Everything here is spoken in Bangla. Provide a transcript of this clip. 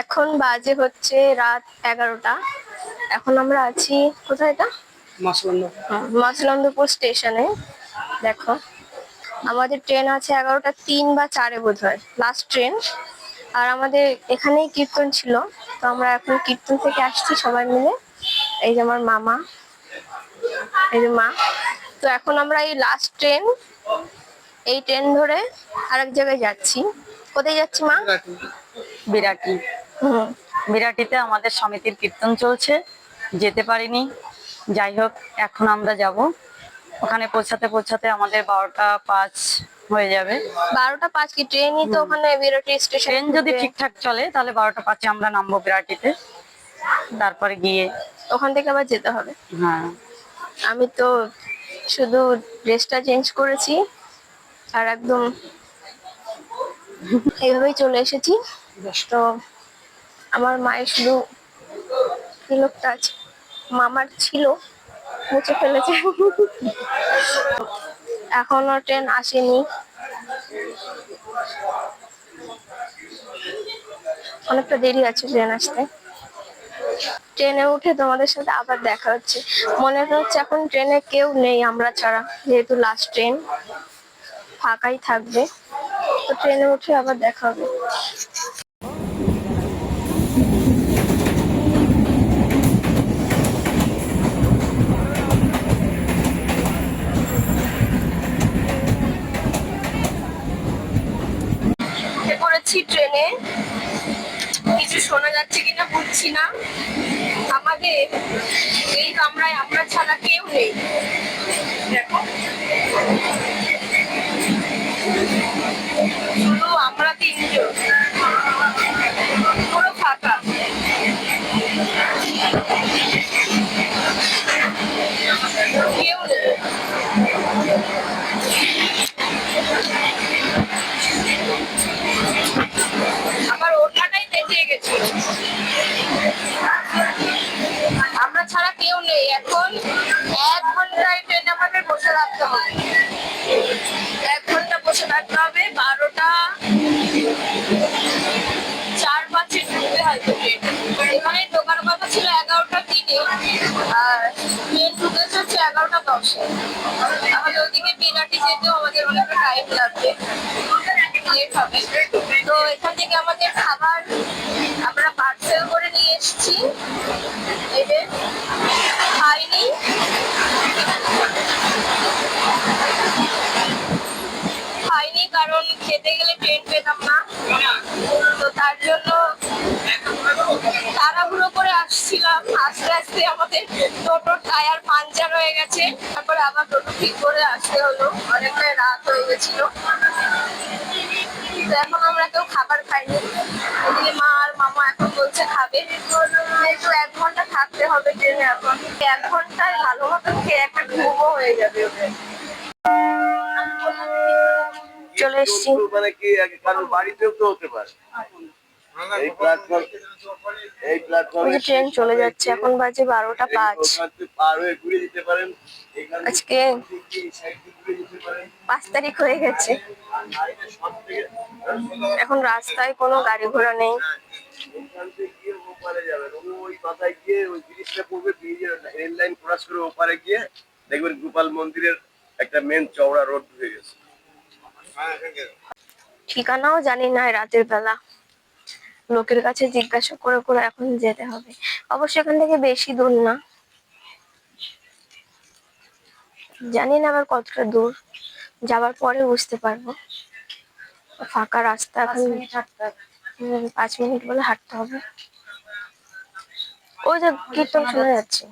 এখন বাজে হচ্ছে রাত এগারোটা। এখন আমরা আছি কোথায় এটা? মাসলান্দ মাসলন্দপুর স্টেশনে। দেখো আমাদের ট্রেন আছে এগারোটা তিন বা চারে বোধ হয় লাস্ট ট্রেন আর আমাদের এখানেই কীর্তন ছিল তো আমরা এখন কীর্তন থেকে আসছি সবাই মিলে। এই যে আমার মামা এই যে মা। তো এখন আমরা এই লাস্ট ট্রেন এই ট্রেন ধরে আরেক জায়গায় যাচ্ছি। কোথায় যাচ্ছি মা? বিরাটি। বিরাটিতে আমাদের সমিতির কীর্তন চলছে। যেতে পারিনি। যাই হোক এখন আমরা যাব। ওখানে পৌঁছাতে পৌঁছাতে আমাদের বারোটা পাঁচ হয়ে যাবে। বারোটা পাঁচ কি? ট্রেনই তো ওখানে বিরাটি স্টেশন ট্রেন যদি ঠিকঠাক চলে তাহলে বারোটা পাঁচে আমরা নামবো বিরাটিতে। তারপরে গিয়ে ওখান থেকে আবার যেতে হবে। হ্যাঁ। আমি তো শুধু ড্রেসটা চেঞ্জ করেছি আর একদম এইভাবেই চলে এসেছি। তো আমার মায়ের শুধু তিলকটা আছে। মামার ছিল, মুছে ফেলেছে। এখনও ট্রেন আসেনি। অনেকটা দেরি আছে ট্রেন আসতে। ট্রেনে উঠে তোমাদের সাথে আবার দেখা হচ্ছে। মনে হচ্ছে এখন ট্রেনে কেউ নেই আমরা ছাড়া, যেহেতু লাস্ট ট্রেন, ফাঁকাই থাকবে। তো ট্রেনে উঠে আবার দেখা হবে উঠে পড়েছি ট্রেনে কিছু শোনা যাচ্ছে কিনা বুঝছি না। আমাদের এই কামরায় আমরা ছাড়া কেউ নেই। দেখো। এখন এক ঘন্টায় ট্রেনে আমাদের বসে থাকতে হবে। এক ঘণ্টা বসে থাকতে হবে, বারোটা চার পাঁচে ঢুকতে হয়তো ট্রেন এখানে ঢোকার কথা ছিল এগারোটা তিনে, আর ট্রেন ঢুকেছে হচ্ছে এগারোটা দশে। তাহলে ওদিকে বিরাটি যেতেও আমাদের অনেকটা টাইম লাগবে। লেট হবে। তো এখান থেকে আমাদের খাবার আমরা পার্সেল করে নিয়ে এসেছি। এই খাইনি খাইনি কারণ খেতে গেলে ট্রেন পেতাম না। তো তার জন্য তাড়াহুড়ো করে আসছিলাম। আস্তে আস্তে আমাদের টোটোর টায়ার পাঞ্চার হয়ে গেছে। তারপরে আবার টোটো ঠিক করে আসতে হলো। অনেকটাই রাত হয়ে গেছিল। তো এখন আমরা কেউ খাবার খাইনি। এদিকে মা আর মামা এখন বলছে খাবে। যেহেতু এক ঘণ্টা থাকতে হবে ট্রেনে এখন। এক ঘন্টায় ভালো মতো খেয়ে একটা ঘুমও হয়ে যাবে ওদের। চলে এসছি। মানে কি কারোর বাড়িতেও তো হতে পারে। এই প্ল্যাটফর্ম এই প্ল্যাটফর্মে ট্রেন চলে যাচ্ছে এখন বাজে বারোটা পাঁচ। হয়ে আজকে পাঁচ তারিখ হয়ে গেছে। এখন রাস্তায় কোনো গাড়ি ঘোড়া নেই। গিয়ে ওপারে যাবেন। ওই মাথায় গিয়ে ওই ব্রিজটা পড়বে ব্রিজের রেল লাইন ক্রস করে ওপারে গিয়ে দেখবেন গোপাল মন্দিরের একটা মেন চওড়া রোড হয়ে গেছে। ঠিকানাও জানি না রাতের বেলা। লোকের কাছে জিজ্ঞাসা করে করে এখন যেতে হবে। অবশ্য এখান থেকে বেশি দূর না। জানি না আবার কতটা দূর। যাবার পরে বুঝতে পারব। ফাঁকা রাস্তা এখন হুম, পাঁচ মিনিট বলে হাঁটতে হবে। ওই যে কীর্তন শোনা যাচ্ছে।